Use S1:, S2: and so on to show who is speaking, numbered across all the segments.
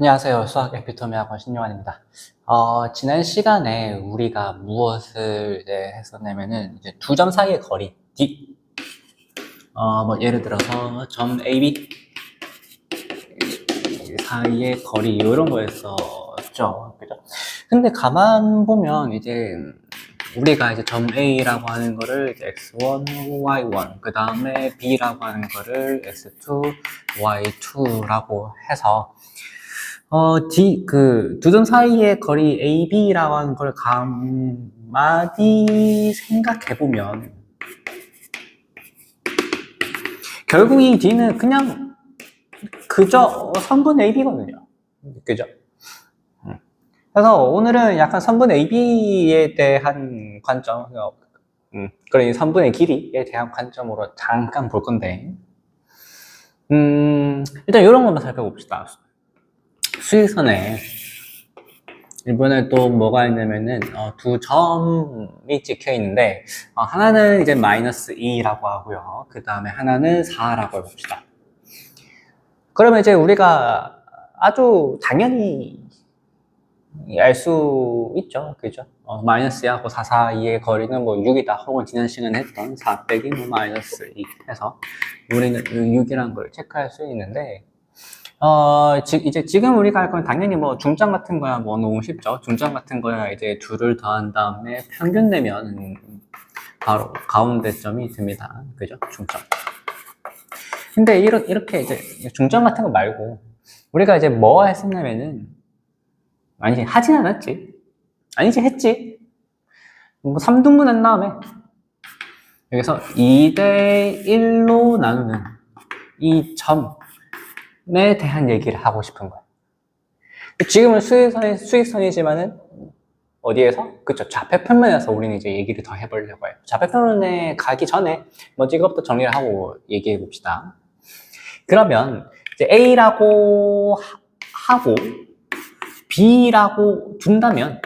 S1: 안녕하세요. 수학 에피토미 학원 신용환입니다. 어, 지난 시간에 우리가 무엇을 이제 했었냐면은 이제 두 점 사이의 거리 D. 어, 뭐 예를 들어서 점 AB 사이의 거리 이런 거였었죠. 그죠? 근데 가만 보면 이제 우리가 이제 점 A라고 하는 거를 이제 x1, y1, 그 다음에 B라고 하는 거를 x2, y2라고 해서 어, D, 그, 두 점 사이의 거리 AB라고 하는 걸 가만히 생각해보면, 결국 이 D는 그냥 그저 선분 AB거든요. 그죠? 음. 그래서 오늘은 약간 선분 AB에 대한 관점, 음, 그런 선분의 길이에 대한 관점으로 잠깐 볼 건데, 음, 일단 이런 것만 살펴봅시다. 수익선에 이번에 또 뭐가 있냐면은 어, 두 점이 찍혀 있는데 어, 하나는 이제 마이너스 2라고 하고요. 그 다음에 하나는 4라고 해봅시다. 그러면 이제 우리가 아주 당연히 알 수 있죠. 그죠? 어, 마이너스 2하고 4 사이의 거리는 뭐 6이다. 혹은 지난 시간에 했던 4 빼기 뭐 마이너스 2 해서 우리는 6이라는 걸 체크할 수 있는데 어, 지, 이제 지금 우리가 할 건 당연히 뭐 중점 같은 거야 뭐 너무 쉽죠. 중점 같은 거야 이제 둘을 더한 다음에 평균 내면 바로 가운데 점이 듭니다. 그죠? 중점. 근데 이렇게, 이렇게 이제 중점 같은 거 말고 우리가 이제 뭐 했었냐면은 아니지 하진 않았지. 아니지 했지. 뭐 3등분 한 다음에 여기서 2대 1로 나누는 이 점. 에 대한 얘기를 하고 싶은 거예요. 지금은 수익선이, 수익선이지만은 어디에서? 그쵸. 좌표평면에서 우리는 이제 얘기를 더 해보려고 해요. 좌표평면에 가기 전에 먼저 이것부터 정리를 하고 얘기해 봅시다. 그러면 이제 A라고 하- 하고 B라고 둔다면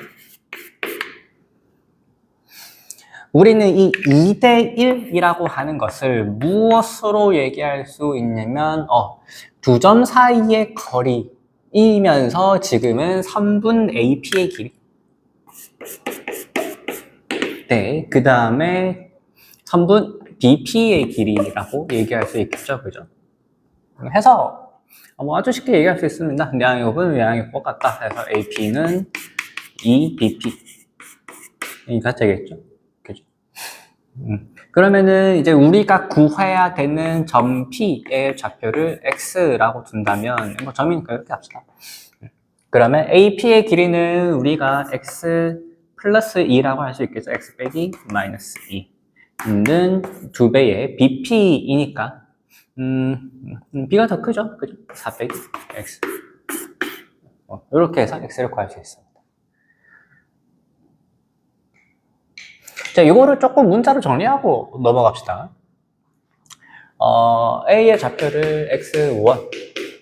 S1: 우리는 이 2대 1이라고 하는 것을 무엇으로 얘기할 수 있냐면 어, 두 점 사이의 거리이면서 지금은 3분 AP의 길이 네, 그 다음에 3분 BP의 길이라고 얘기할 수 있겠죠, 그죠? 해서 뭐 아주 쉽게 얘기할 수 있습니다. 양육은 양육 똑같다. 해서 AP는 2BP 이가 되겠죠, 그죠? 음. 그러면은 이제 우리가 구해야 되는 점 P의 좌표를 X라고 둔다면 뭐 점이니까 이렇게 합시다. 음. 그러면 AP의 길이는 우리가 X 플러스 2라고 할 수 있겠죠. X 빼기 마이너스 2는 두 배의 BP이니까 음, 음, B가 더 크죠. 그죠? 4 빼기 X 어, 이렇게 해서 X를 구할 수 있습니 자, 이거를 조금 문자로 정리하고 넘어갑시다. 어, A의 좌표를 x1,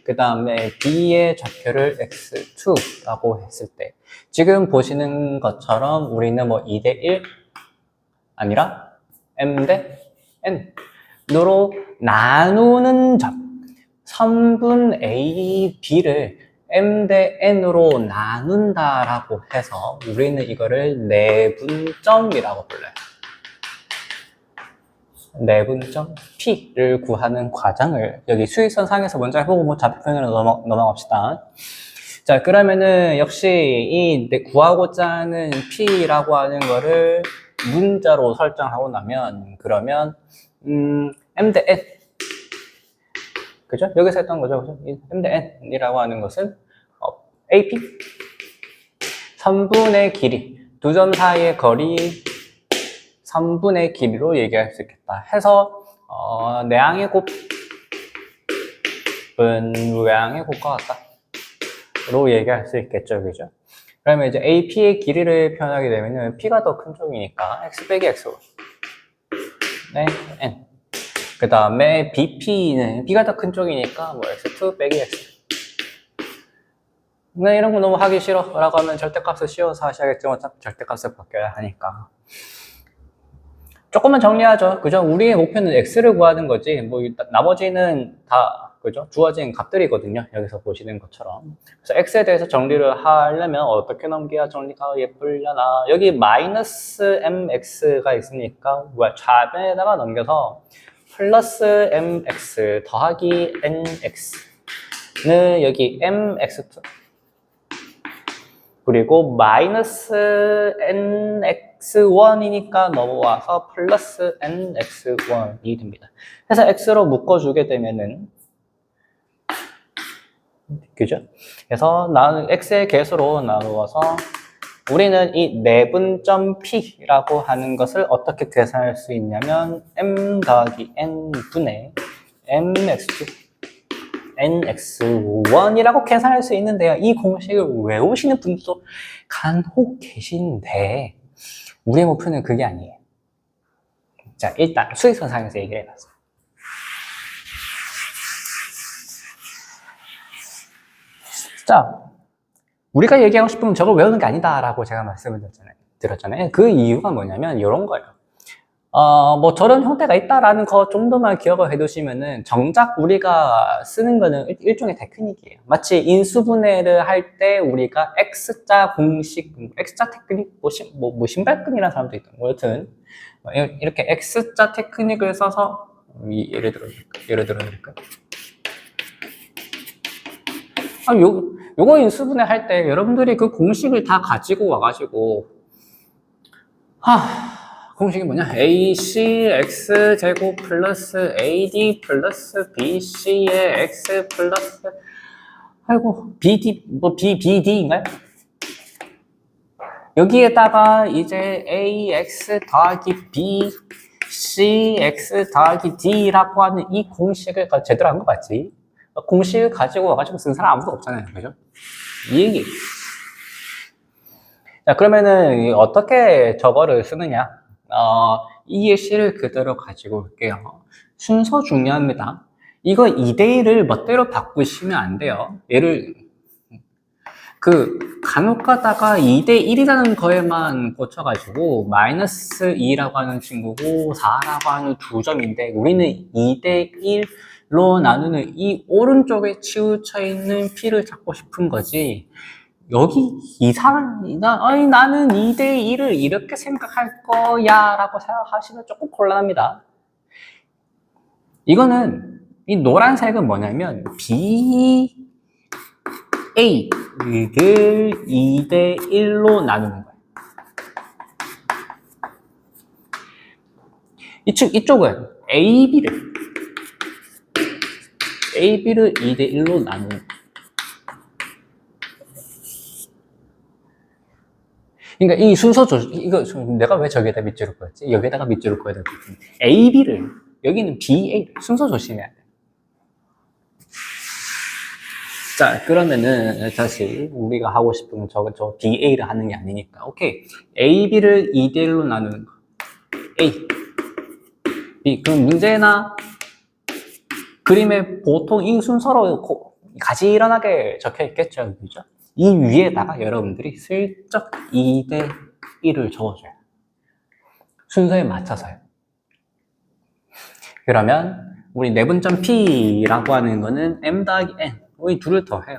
S1: 그 다음에 B의 좌표를 x2라고 했을 때, 지금 보시는 것처럼 우리는 뭐 2대1 아니라 M 대 N으로 나누는 점, 3분 A, B를 M 대 N으로 나눈다라고 해서 우리는 이거를 내분점이라고 불러요. 내분점 P를 구하는 과정을 여기 수익선 상에서 먼저 해보고 뭐 좌표평으로 넘어, 넘어갑시다. 자, 그러면은 역시 이내 구하고자 하는 P라고 하는 거를 문자로 설정하고 나면 그러면 음, M 대 N 그죠? 여기서 했던 거죠. 그죠? 이 M 대 N이라고 하는 것은 어, AP 3분의 길이 두 점 사이의 거리 3분의 길이로 얘기할 수 있겠다. 해서 어, 내항의 곱은 외항의 곱과 같다로 얘기할 수 있겠죠. 그죠? 그러면 이제 AP의 길이를 표현하게 되면은 P가 더 큰 쪽이니까 X 빼기 X 네, N 그 다음에 BP는 B가 더 큰 쪽이니까 뭐 X2 빼기 X 네, 이런 거 너무 하기 싫어 라고 하면 절대값을 씌워서 하셔야겠지만 어차피 절대값을 바뀌어야 하니까 조금만 정리하죠 그죠? 우리의 목표는 X를 구하는 거지 뭐 나머지는 다 그죠? 주어진 값들이거든요. 여기서 보시는 것처럼. 그래서 x에 대해서 정리를 하려면 어떻게 넘겨야 정리가 예쁠려나? 여기 마이너스 mx가 있으니까? 좌변에다가 넘겨서 플러스 mx 더하기 nx는 여기 mx2 그리고 마이너스 nx1이니까 넘어와서 플러스 nx1이 됩니다. 그래서 x로 묶어주게 되면은 그죠? 그래서 나는 x의 개수로 나누어서 우리는 이 내분점 p라고 하는 것을 어떻게 계산할 수 있냐면 m 더하기 n 분의 mx2 nx1이라고 계산할 수 있는데요. 이 공식을 외우시는 분도 간혹 계신데 우리의 목표는 그게 아니에요. 자, 일단 수익선상에서 얘기를 해봤어요. 자, 우리가 얘기하고 싶으면 저걸 외우는 게 아니다라고 제가 말씀을 드렸잖아요. 들었잖아요. 그 이유가 뭐냐면 이런 거예요. 어, 뭐 저런 형태가 있다라는 거 정도만 기억을 해두시면은 정작 우리가 쓰는 거는 일- 일종의 테크닉이에요. 마치 인수분해를 할 때 우리가 X자 공식, X자 테크닉, 뭐, 신, 뭐, 뭐 신발끈이라는 사람도 있다. 뭐 여튼 뭐 이- 이렇게 X자 테크닉을 써서 이- 예를 들어 예를 들어 드릴까요? 아, 요, 요거 인수분해 할 때 여러분들이 그 공식을 다 가지고 와가지고 하 공식이 뭐냐? ACX 제곱 플러스 AD 플러스 BC의 X 플러스 아이고 BD 뭐 BBD인가요? 여기에다가 이제 AX 더하기 B CX 더하기 D라고 하는 이 공식을 가- 제대로 한 거 맞지? 공식을 가지고 와가지고 쓴 사람 아무도 없잖아요. 그죠? 이 얘기. 자, 그러면은 이 어떻게 저거를 쓰느냐? 어, 이 예시를 그대로 가지고 올게요. 순서 중요합니다. 이거 2대1을 멋대로 바꾸시면 안 돼요. 얘를, 그, 간혹 가다가 2대1이라는 거에만 꽂혀가지고, 마이너스 2라고 하는 친구고, 4라고 하는 두 점인데, 우리는 2대1 로 나누는 이 오른쪽에 치우쳐 있는 P를 찾고 싶은 거지, 여기 이상이나 아니 나는 2대 1을 이렇게 생각할 거야 라고 생각하시면 조금 곤란합니다. 이거는 이 노란색은 뭐냐면 B A를 2대 1로 나누는 거예요. 이쪽 이쪽은 A B를 A B를 2대 1로 나누는 거예요. 그러니까 이 순서 조절, 이거 내가 왜 저기에다 밑줄을 그었지? 여기에다가 밑줄을 그어야 될것 같은데. A, B를, 여기는 B, A, 순서 조심해야 돼. 자, 그러면은 다시 우리가 하고 싶은 저, 저 B, A를 하는 게 아니니까. 오케이. A, B를 2대 1로 나누는 거. A, B. 그럼 문제나 그림에 보통 이 순서로 고- 가지런하게 적혀 있겠죠. 그죠? 이 위에다가 여러분들이 슬쩍 2대 1을 적어줘요. 순서에 맞춰서요. 그러면 우리 내분점 P라고 하는 거는 M 더하기 N. 우리 둘을 더해요.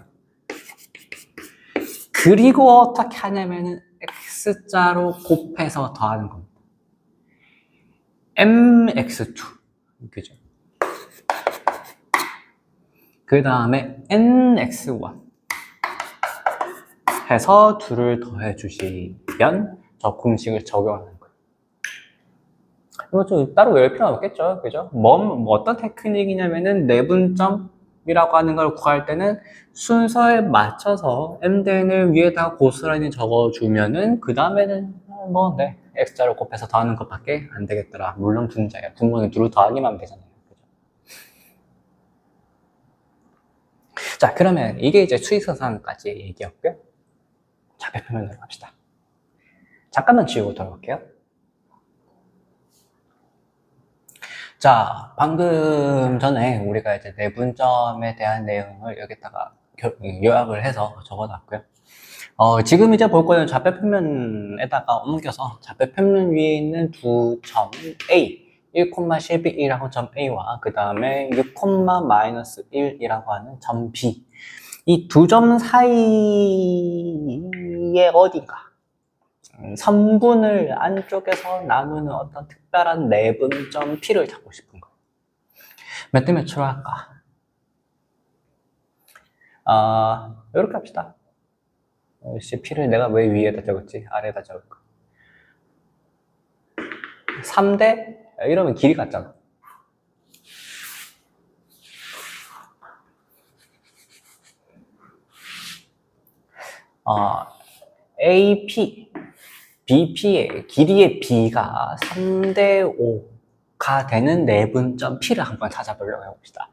S1: 그리고 어떻게 하냐면은 X자로 곱해서 더하는 겁니다. MX2. 그죠? 그 다음에 NX1. 해서 둘을 더해 주시면 저 공식을 적용하는 거예요. 이거 좀 따로 외울 필요는 없겠죠. 그죠? 뭐, 뭐 어떤 테크닉이냐면은 내분점이라고 하는 걸 구할 때는 순서에 맞춰서 mn을 위에다 고스란히 적어주면은 그 다음에는 뭐, 네, x자를 곱해서 더하는 것밖에 안 되겠더라. 물론 분자예요. 분모는 둘을 더하기만 되잖아요. 그죠? 자, 그러면 이게 이제 수익선상까지 얘기였고요. 자배표면으로 갑시다. 잠깐만 지우고 돌아올게요. 자, 방금 전에 우리가 이제 내분점에 대한 내용을 여기다가 겨- 요약을 해서 적어놨고요. 어, 지금 이제 볼 거는 좌표 표면에다가 옮겨서 좌표 표면 위에 있는 두 점 A, 1,12이라고 점 A와 그 다음에 6, 마이너스 1이라고 하는 점 B 이 두 점 사이에 어딘가 음, 선분을 안쪽에서 나누는 어떤 특별한 내분점 P를 잡고 싶은 거예요. 몇 대 몇으로 할까? 아, 이렇게 합시다. 어, 씨, P를 내가 왜 위에다 적었지? 아래에다 적을까? 3대? 이러면 길이 같잖아. 어, AP, BP의 길이의 B가 3대 5가 되는 내분점 P를 한번 찾아보려고 해봅시다.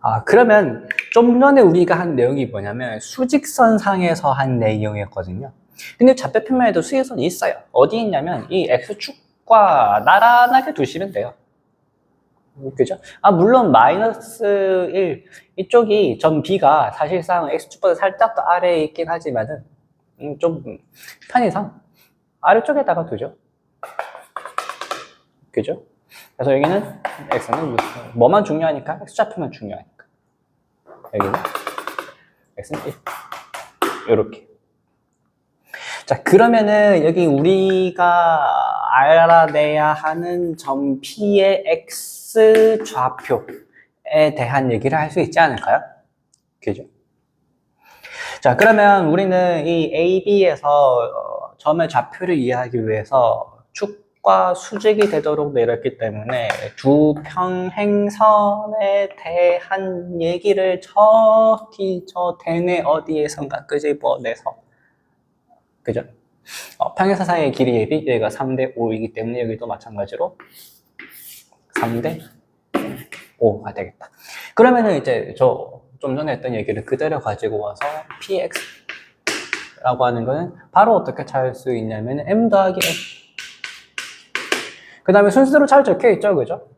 S1: 아, 그러면 좀 전에 우리가 한 내용이 뭐냐면 수직선 상에서 한 내용이었거든요. 근데 좌표 평면에도 수직선이 있어요. 어디 있냐면 이 X축 과 나란하게 두시면 돼요. 그죠? 아, 물론 마이너스 1 이쪽이 점 B가 사실상 X축보다 살짝 더 아래에 있긴 하지만은 음, 좀 편의상 아래쪽에다가 두죠. 그죠? 그래서 여기는 X는 뭐만 중요하니까 X좌표만 중요하니까 여기는 X는 1 이렇게 자 그러면은 여기 우리가 알아내야 하는 점 P의 X 좌표에 대한 얘기를 할 수 있지 않을까요? 그죠? 자 그러면 우리는 이 AB에서 점의 좌표를 이해하기 위해서 축과 수직이 되도록 내렸기 때문에 두 평행선에 대한 얘기를 저기 저 대내 어디에선가 끄집어내서 그죠? 어, 평행선 사이의 길이 예비 여기가 3대 5이기 때문에 여기도 마찬가지로 3대 5가 되겠다. 그러면은 이제 저 좀 전에 했던 얘기를 그대로 가지고 와서 px라고 하는 거는 바로 어떻게 찾을 수 있냐면 m 더하기 n 그 다음에 순서대로 잘 적혀 있죠, 그죠?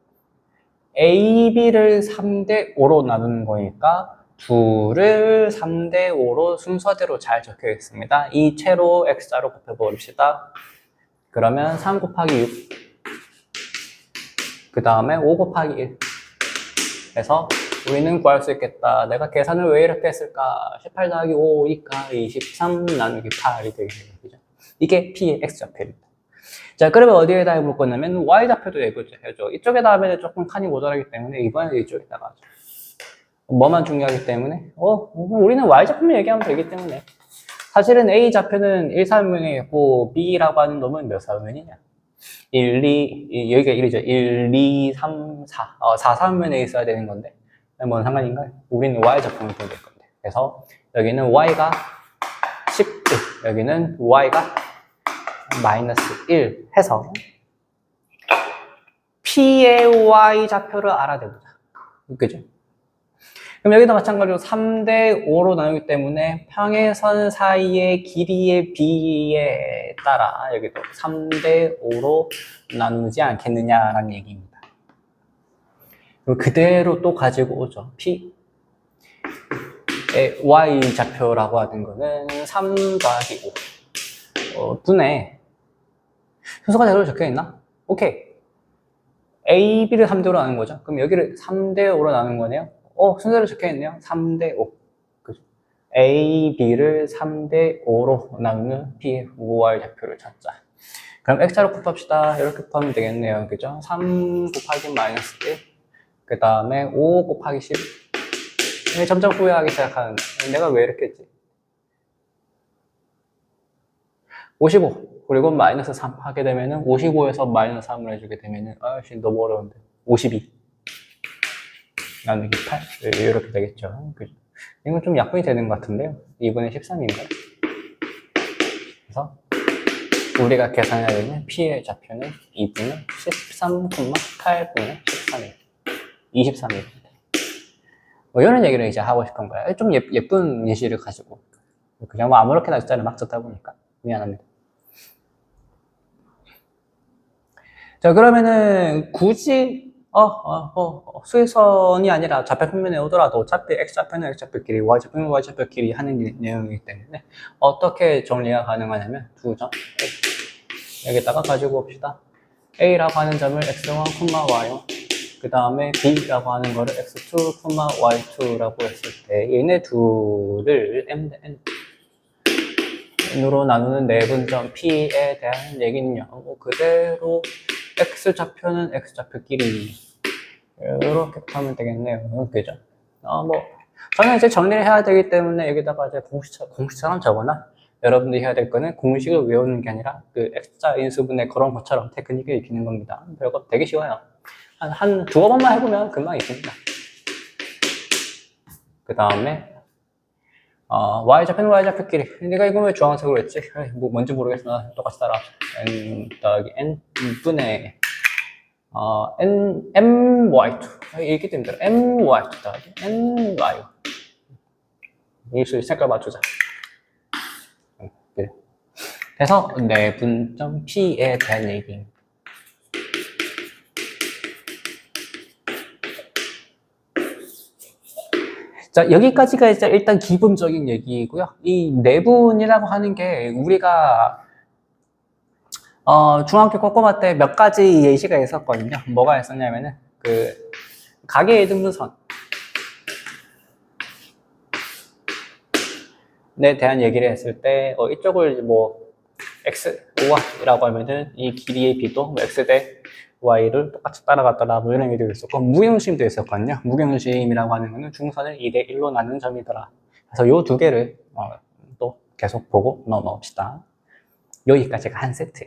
S1: a, b를 3대 5로 나누는 거니까 둘을 3대 5로 순서대로 잘 적혀 있습니다. 이 채로 x자로 곱해버립시다. 그러면 3 곱하기 6. 그 다음에 5 곱하기 1. 해서 우리는 구할 수 있겠다. 내가 계산을 왜 이렇게 했을까? 18 더하기 5니까 23 나누기 8이 되겠네요. 그죠? 이게 P의 X좌표입니다. 자, 그러면 어디에다 거냐면 Y좌표도 해줘. 이쪽에다 하면 조금 칸이 모자라기 때문에 이번에 이쪽에다가 하죠. 뭐만 중요하기 때문에 어, 우리는 Y좌표만 얘기하면 되기 때문에 사실은 A좌표는 1, 3면이고 B라고 하는 놈은 몇 사면이냐? 1, 2, 여기가 1이죠. 1, 2, 3, 4. 어, 4, 3면에 있어야 되는 건데 뭔 상관인가요? 우리는 Y좌표만 보면 될 건데 그래서 여기는 Y가 11, 여기는 Y가 마이너스 1 해서 P의 Y좌표를 알아내보자. 그죠? 그럼 여기도 마찬가지로 3대 5로 나누기 때문에 평행선 사이의 길이의 B에 따라 여기도 3대 5로 나누지 않겠느냐라는 얘기입니다. 그리고 그대로 또 가지고 오죠. P 의 Y 좌표라고 하는 거는 3 더하기 5 어, 분의 순서가 제대로 적혀 있나? 오케이. A, B를 3대로 나눈 거죠. 그럼 여기를 3대 5로 나눈 거네요. 어, 순서대로 적혀 있네요. 3대 5. 그죠? A, B를 3대 5로 나누는 P의 y 좌표를 찾자. 그럼 X자로 곱합시다. 이렇게 곱하면 되겠네요. 그죠? 3 곱하기 마이너스 1. 그 다음에 5 곱하기 10. 네, 점점 후회하기 시작하는데. 내가 왜 이렇게 했지? 55. 그리고 마이너스 3 하게 되면은 55에서 마이너스 3을 해주게 되면은 아씨 너무 어려운데 52 나누기 8 이렇게 되겠죠. 그죠? 이건 좀 약분이 되는 것 같은데요. 2분의 13인가요? 그래서 우리가 계산해야 되는 P의 좌표는 2분의 13,8분의 13일 23일입니다 뭐 이런 얘기를 이제 하고 싶은 거예요. 좀 예, 예쁜 예시를 가지고. 그냥 뭐 아무렇게나 숫자를 막 적다 보니까. 미안합니다. 자, 그러면은 굳이 어, 어, 어, 수익선이 아니라 좌표 평면에 오더라도 어차피 X좌표는 X좌표끼리, Y좌표는 Y좌표끼리 하는 내용이기 때문에 어떻게 정리가 가능하냐면 두 점 여기다가 가지고 옵시다. A라고 하는 점을 x1, y1 그 다음에 B라고 하는 거를 x2, y2라고 했을 때 얘네 둘을 m, n n으로 나누는 내분점 P에 대한 얘기는요. 뭐 그대로 x 좌표는 x 좌표끼리 이렇게 하면 되겠네요. 그죠? 어, 뭐 저는 이제 정리를 해야 되기 때문에 여기다가 이제 공식, 공식처럼 적거나 여러분들이 해야 될 거는 공식을 외우는 게 아니라 그 X자 인수분해 그런 것처럼 테크닉을 익히는 겁니다. 별거 되게 쉬워요. 한, 한 두어 번만 해보면 금방 익힙니다. 그 다음에 어, Y좌표는 Y좌표끼리. 내가 이거 왜 주황색으로 했지? 에이, 뭐 뭔지 모르겠어. 똑같이 따라 N 더하기 N 분의 어, N, MY2 읽기 힘들어 MY2 더하기 NY 이수 색깔 맞추자. 응, 그래. 그래서 내분점 P에 대한 얘기 자, 여기까지가 이제 일단 기본적인 얘기고요. 이 내분이라고 하는 게 우리가 어, 중학교 꼬꼬마 때 몇 가지 예시가 있었거든요. 뭐가 있었냐면은 그 가계 이등분선 에 대한 얘기를 했을 때 어, 이쪽을 뭐 x, y라고 하면은 이 길이의 b도 뭐 x 대 y를 똑같이 따라갔더라 뭐 이런 얘기도 있었고 무경심도 있었거든요. 무경심이라고 하는 거는 중선을 2대 1로 나누는 점이더라. 그래서 요 두 개를 어, 또 계속 보고 넘어옵시다. 여기까지가 한 세트.